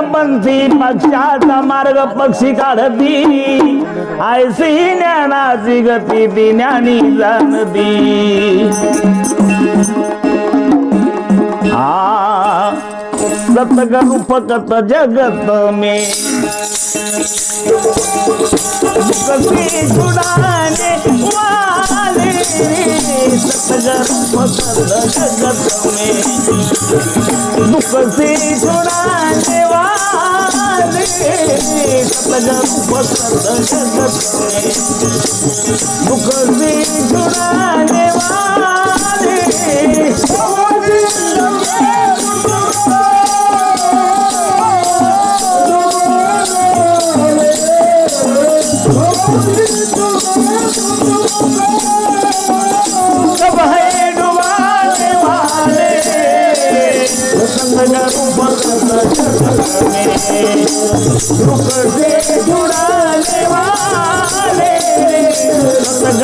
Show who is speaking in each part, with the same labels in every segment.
Speaker 1: पंथी पक्षाचा मार्ग पक्षी काढती. आयसी ज्ञानाची गती ती ज्ञानी जाणती. आ सतगुरु फकत जगत मे. कसी छुड़ाने वाले सतग रूपकत जगत में. दुख सतगुरु फकत जगत में दुख से छुड़ाने वाले सब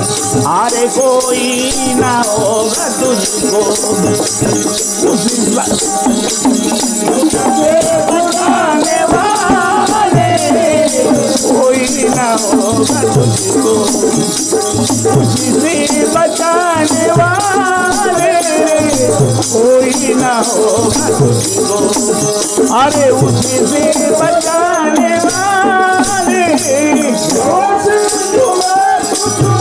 Speaker 1: अरे कोई ना होगा तुझको। उसी बुलाने वाले। कोई ना होगा तुझको। खुशी बचाने वाले। कोई ना होगा तुझको। अरे उसी से बचाने वाले।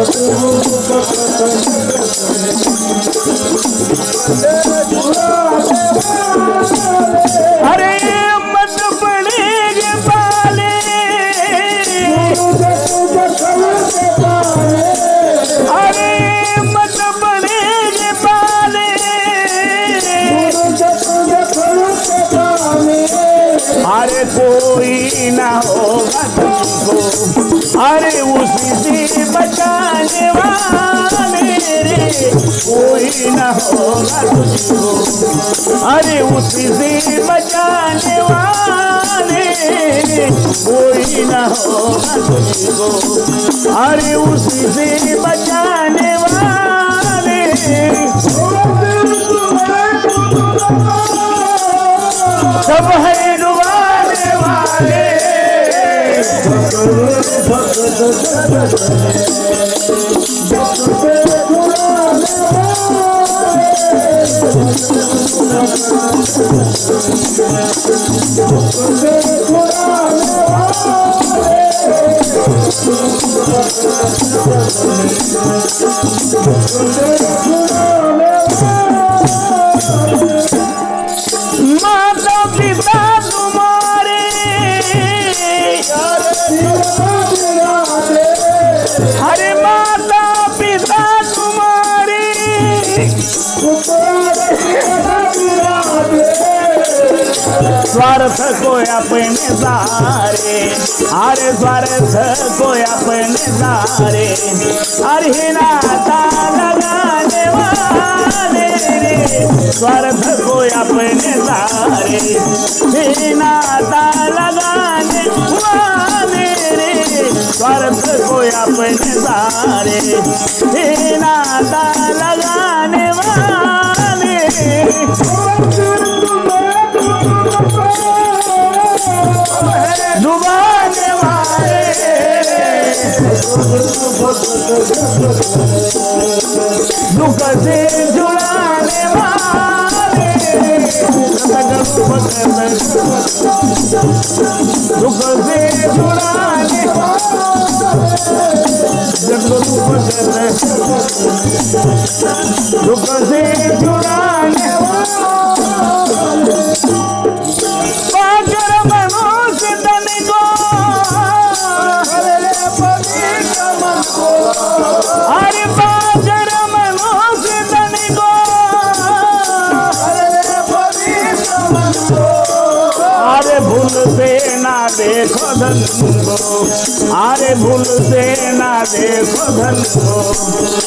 Speaker 1: Thank you. उसी से बचाने वाले रे। कोई ना होगा तुझको अरे उसी से बचाने वाले कोई ना होगा तुझको अरे उसी से बचाने वाले सब है माता पिता तुम्हारे अरे माता पिता तुम्हारे स्वार्थ को अपने सारे। अरे स्वार्थ को अपने सारे। अरे नाता लगाने वाले रे। स्वार्थ को अपने सारे। हे नाता सारे हे नाता लगाने वाले. डुबाने वाले दुख से जुड़ाने वाले दुख से जुड़ा ভুলবে না দেখো ধনগো আরে ভুলবে না দেখো ধনগো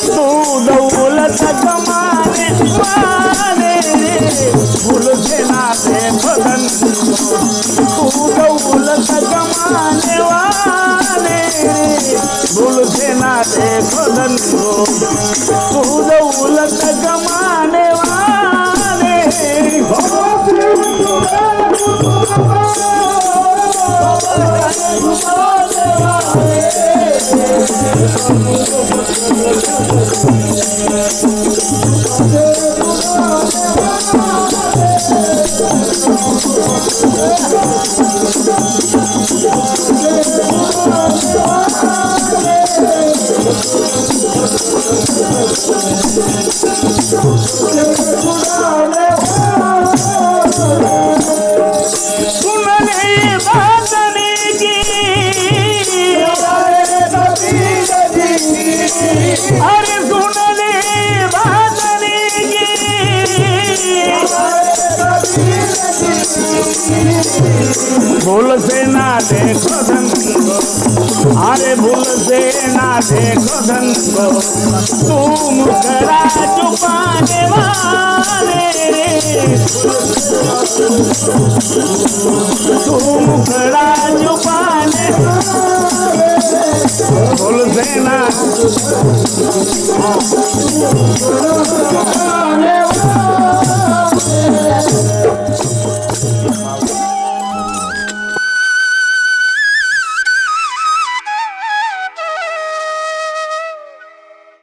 Speaker 1: তু দৌলত কমানে মানে ভুলবে না দেখো ধনগো তু দৌলত 哦 ভুলছে না দেখো ধনঙ্গ আরে ভুলছে না দেখো ধনঙ্গ তু মুখরা চুপানে वाले तू मुखरा चुपाने भूलছে না